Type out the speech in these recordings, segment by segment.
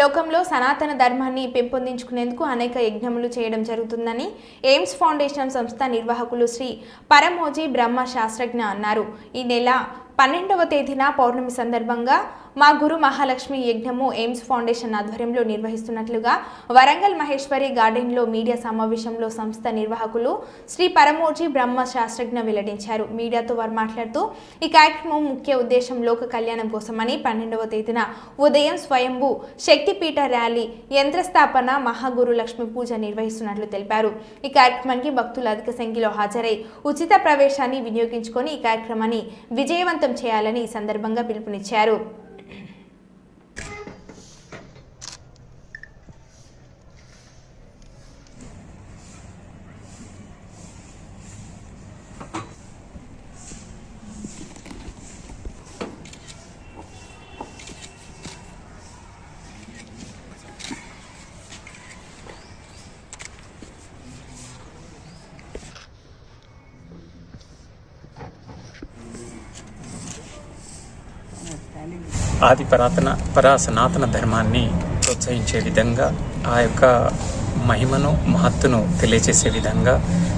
లోకంలో సనాతన ధర్మాన్ని పెంపొందించుకునేందుకు అనేక యజ్ఞములు చేయడం జరుగుతుందని ఎయిమ్స్ ఫౌండేషన్ సంస్థ నిర్వాహకులు శ్రీ పరమోజీ బ్రహ్మ శాస్త్రజ్ఞ అన్నారు. ఈ నెల పన్నెండవ తేదీన పౌర్ణమి సందర్భంగా మా గురు మహాలక్ష్మి యజ్ఞము ఎయిమ్స్ ఫౌండేషన్ ఆధ్వర్యంలో నిర్వహిస్తున్నట్లుగా వరంగల్ మహేశ్వరి గార్డెన్లో మీడియా సమావేశంలో సంస్థ నిర్వాహకులు శ్రీ పరమోజీ బ్రహ్మ శాస్త్రజ్ఞ వెల్లడించారు. మీడియాతో వారు మాట్లాడుతూ ఈ కార్యక్రమం ముఖ్య ఉద్దేశం లోక కళ్యాణం కోసమని పన్నెండవ తేదీన ఉదయం స్వయంభూ శక్తిపీఠ ర్యాలీ యంత్రస్థాపన మహాగురు లక్ష్మి పూజ నిర్వహిస్తున్నట్లు తెలిపారు. ఈ కార్యక్రమానికి భక్తులు అధిక సంఖ్యలో హాజరై ఉచిత ప్రవేశాన్ని వినియోగించుకొని ఈ కార్యక్రమాన్ని విజయవంతం చేయాలని ఈ సందర్భంగా పిలుపునిచ్చారు. ఆది పరాతన పరా సనాతన ధర్మాన్ని ప్రోత్సహించే విధంగా ఆ యొక్క మహిమను మహత్తును తెలియజేసే విధంగా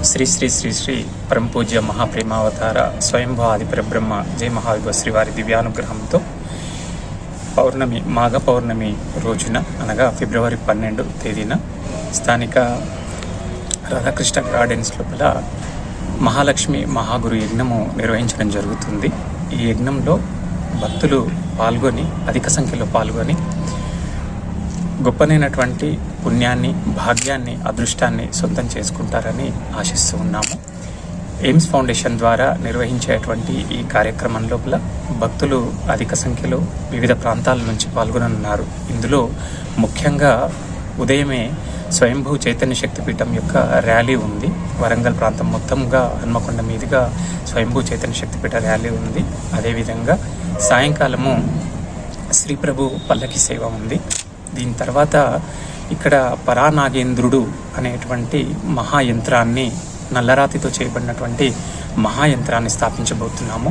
శ్రీ శ్రీ శ్రీ శ్రీ పరంపూజ్య మహాప్రేమావతార స్వయంభూ ఆది పరబ్రహ్మ జయ మహావిభ శ్రీవారి దివ్యానుగ్రహంతో పౌర్ణమి మాఘ పౌర్ణమి రోజున అనగా ఫిబ్రవరి పన్నెండు తేదీన స్థానిక రాధాకృష్ణ గార్డెన్స్ లోపల మహాలక్ష్మి మహాగురు యజ్ఞము నిర్వహించడం జరుగుతుంది. ఈ యజ్ఞంలో భక్తులు పాల్గొని అధిక సంఖ్యలో పాల్గొని గొప్పనైనటువంటి పుణ్యాన్ని భాగ్యాన్ని అదృష్టాన్ని సొంతం చేసుకుంటారని ఆశిస్తూ ఉన్నాము. ఎయిమ్స్ ఫౌండేషన్ ద్వారా నిర్వహించేటువంటి ఈ కార్యక్రమం లోపల భక్తులు అధిక సంఖ్యలో వివిధ ప్రాంతాల నుంచి పాల్గొననున్నారు. ఇందులో ముఖ్యంగా ఉదయమే స్వయంభూ చైతన్య శక్తిపీఠం యొక్క ర్యాలీ ఉంది. వరంగల్ ప్రాంతం మొత్తంగా హన్మకొండ మీదుగా స్వయంభూ చైతన్య శక్తిపీఠ ర్యాలీ ఉంది. అదేవిధంగా సాయంకాలము శ్రీప్రభు పల్లకి సేవ ఉంది. దీని తర్వాత ఇక్కడ పరానాగేంద్రుడు అనేటువంటి మహాయంత్రాన్ని నల్లరాతితో చేయబడినటువంటి మహాయంత్రాన్ని స్థాపించబోతున్నాము.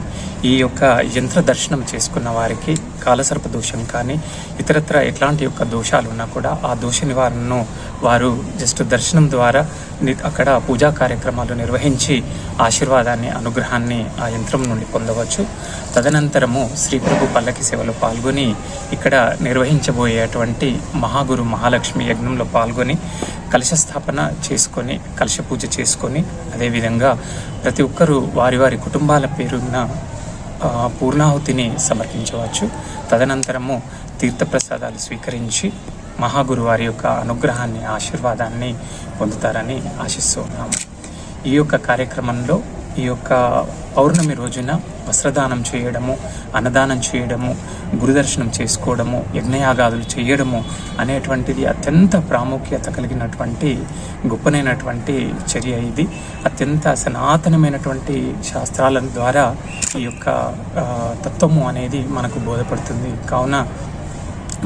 ఈ యొక్క యంత్ర దర్శనం చేసుకున్న వారికి కాలసర్ప దోషం కానీ ఇతరత్ర ఎట్లాంటి యొక్క దోషాలు ఉన్నా కూడా ఆ దోష నివారణను వారు జస్ట్ దర్శనం ద్వారా అక్కడ పూజా కార్యక్రమాలు నిర్వహించి ఆశీర్వాదాన్ని అనుగ్రహాన్ని ఆ యంత్రం నుండి పొందవచ్చు. తదనంతరము శ్రీప్రభు పల్లకి సేవలో పాల్గొని ఇక్కడ నిర్వహించబోయేటువంటి మహాగురు మహాలక్ష్మి యజ్ఞంలో పాల్గొని కలశ స్థాపన చేసుకొని కలశ పూజ చేసుకొని అదేవిధంగా ప్రతి ఒక్కరూ వారి వారి కుటుంబాల పేరున్న పూర్ణాహుతిని సమర్పించవచ్చు. తదనంతరము తీర్థప్రసాదాలు స్వీకరించి మహాగురు వారి యొక్క అనుగ్రహాన్ని ఆశీర్వాదాన్ని పొందుతారని ఆశిస్తూ ఉన్నాము ఈ యొక్క కార్యక్రమంలో ఈ యొక్క పౌర్ణమి రోజున వస్త్రదానం చేయడము అన్నదానం చేయడము గురుదర్శనం చేసుకోవడము యజ్ఞయాగాదులు చేయడము అనేటువంటిది అత్యంత ప్రాముఖ్యత కలిగినటువంటి గొప్పనైనటువంటి చర్య ఇది. అత్యంత సనాతనమైనటువంటి శాస్త్రాల ద్వారా ఈ యొక్క తత్వము అనేది మనకు బోధపడుతుంది. కావున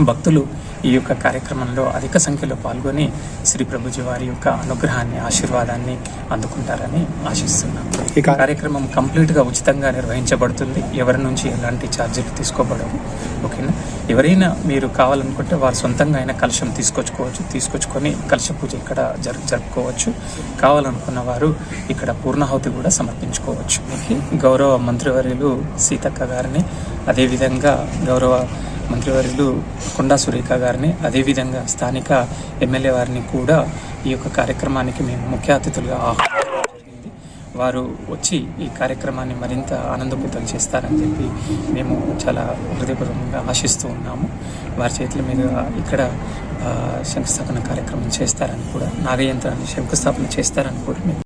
భక్తులు ఈ యొక్క కార్యక్రమంలో అధిక సంఖ్యలో పాల్గొని శ్రీ ప్రభుజీ వారి యొక్క అనుగ్రహాన్ని ఆశీర్వాదాన్ని అందుకుంటారని ఆశిస్తున్నాను ఈ కార్యక్రమం కంప్లీట్గా ఉచితంగా నిర్వహించబడుతుంది. ఎవరి నుంచి ఎలాంటి ఛార్జీలు తీసుకోబడవు. ఓకేనా? ఎవరైనా మీరు కావాలనుకుంటే వారు సొంతంగా అయినా కలశం తీసుకొచ్చుకోవచ్చు. తీసుకొచ్చుకొని కలశ పూజ ఇక్కడ జరు జరుపుకోవచ్చు. కావాలనుకున్న వారు ఇక్కడ పూర్ణాహుతి కూడా సమర్పించుకోవచ్చు. గౌరవ మంత్రివర్యులు సీతక్క గారిని అదేవిధంగా గౌరవ మంత్రివర్యులు కొండా సురేఖ గారిని అదేవిధంగా స్థానిక ఎమ్మెల్యే వారిని కూడా ఈ యొక్క కార్యక్రమానికి మేము ముఖ్య అతిథులుగా ఆహ్వానించడం జరిగింది. వారు వచ్చి ఈ కార్యక్రమాన్ని మరింత ఆనందభూతం చేస్తారని చెప్పి మేము చాలా హృదయపూర్వకంగా ఆశిస్తూ ఉన్నాము. వారి చేతుల మీద ఇక్కడ శంకుస్థాపన కార్యక్రమం చేస్తారని కూడా నాగయంత్రాన్ని శంకుస్థాపన చేస్తారని కూడా మేము